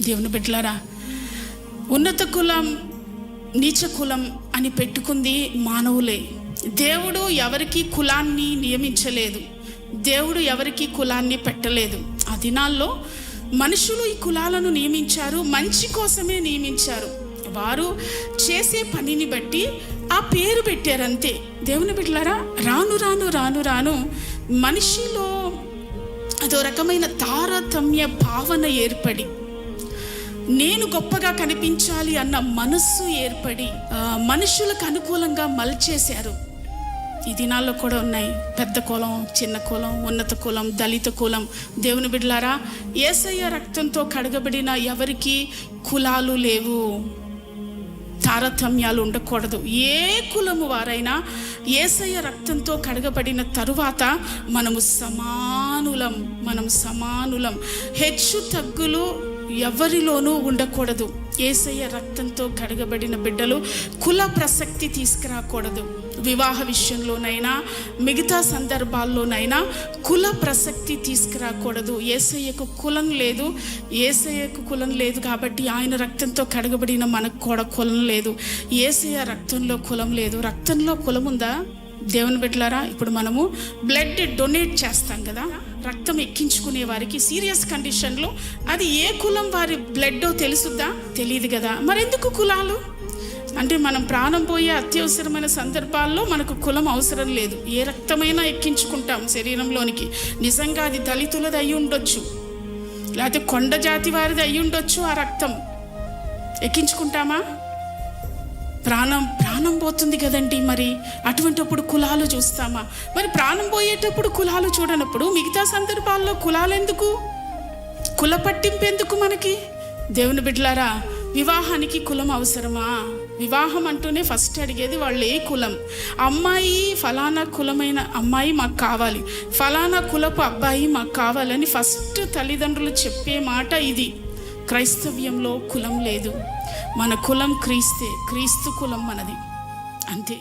దేవుని బిడ్డలారా ఉన్నత కులం నీచ కులం అని పెట్టుకుంది మానవులే. దేవుడు ఎవరికి కులాన్ని నియమించలేదు. దేవుడు ఎవరికి కులాన్ని పెట్టలేదు. ఆ దినాల్లో మనుషులు ఈ కులాలను నియమించారు మంచి కోసమే నియమించారు. వారు చేసే పనిని బట్టి ఆ పేరు పెట్టారంతే. దేవుని బిడ్డలారా రాను రాను రాను రాను మనిషిలో అదో రకమైన తారతమ్య భావన ఏర్పడి నేను గొప్పగా కనిపించాలి అన్న మనస్సు ఏర్పడి మనుషులకు అనుకూలంగా మలచేశారు. ఈ దినాల్లో కూడా ఉన్నాయి. పెద్ద కులం చిన్న కులం ఉన్నత కులం దళిత కులం. దేవుని బిడ్డలారా ఏసయ్య రక్తంతో కడగబడిన ఎవరికి కులాలు లేవు. తారతమ్యాలు ఉండకూడదు. ఏ కులము వారైనా ఏసయ్య రక్తంతో కడగబడిన తరువాత మనము సమానులం మనం సమానులం. హెచ్చు తగ్గులు ఎవరిలోనూ ఉండకూడదు. ఏసయ్య రక్తంతో కడగబడిన బిడ్డలు కుల ప్రసక్తి తీసుకురాకూడదు. వివాహ విషయంలోనైనా మిగతా సందర్భాల్లోనైనా కుల ప్రసక్తి తీసుకురాకూడదు. ఏసయ్యకు కులం లేదు. ఏసయ్యకు కులం లేదు కాబట్టి ఆయన రక్తంతో కడగబడిన మనకు కూడా కులం లేదు. ఏసయ్య రక్తంలో కులం లేదు. రక్తంలో కులం ఉందా? దేవుని బిడ్డలారా ఇప్పుడు మనము బ్లడ్ డొనేట్ చేస్తాం కదా రక్తం ఎక్కించుకునే వారికి సీరియస్ కండిషన్లో అది ఏ కులం వారి బ్లడ్డో తెలుసుద్దా? తెలియదు కదా. మరెందుకు కులాలు? అంటే మనం ప్రాణం పోయే అత్యవసరమైన సందర్భాల్లో మనకు కులం అవసరం లేదు. ఏ రక్తమైనా ఎక్కించుకుంటాం శరీరంలోనికి. నిజంగా అది దళితులది అయి ఉండొచ్చు. లేకపోతే కొండ జాతి వారిది అయి ఉండొచ్చు ఆ రక్తం. ఎక్కించుకుంటామా? ప్రాణం ప్రాణం పోతుంది కదండి మరి. అటువంటిప్పుడు కులాలు చూస్తామా? మరి ప్రాణం పోయేటప్పుడు కులాలు చూడనప్పుడు మిగతా సందర్భాల్లో కులాలు ఎందుకు? కుల పట్టింపు ఎందుకు మనకి? దేవుని బిడ్డలారా వివాహానికి కులం అవసరమా? వివాహం అంటూనే ఫస్ట్ అడిగేది వాళ్ళు ఏ కులం. అమ్మాయి ఫలానా కులమైన అమ్మాయి మాకు కావాలి. ఫలానా కులపు అబ్బాయి మాకు కావాలని ఫస్ట్ తల్లిదండ్రులు చెప్పే మాట ఇది. క్రైస్తవ్యంలో కులం లేదు. మన కులం క్రీస్తే క్రీస్తు కులం మనది. అంతే.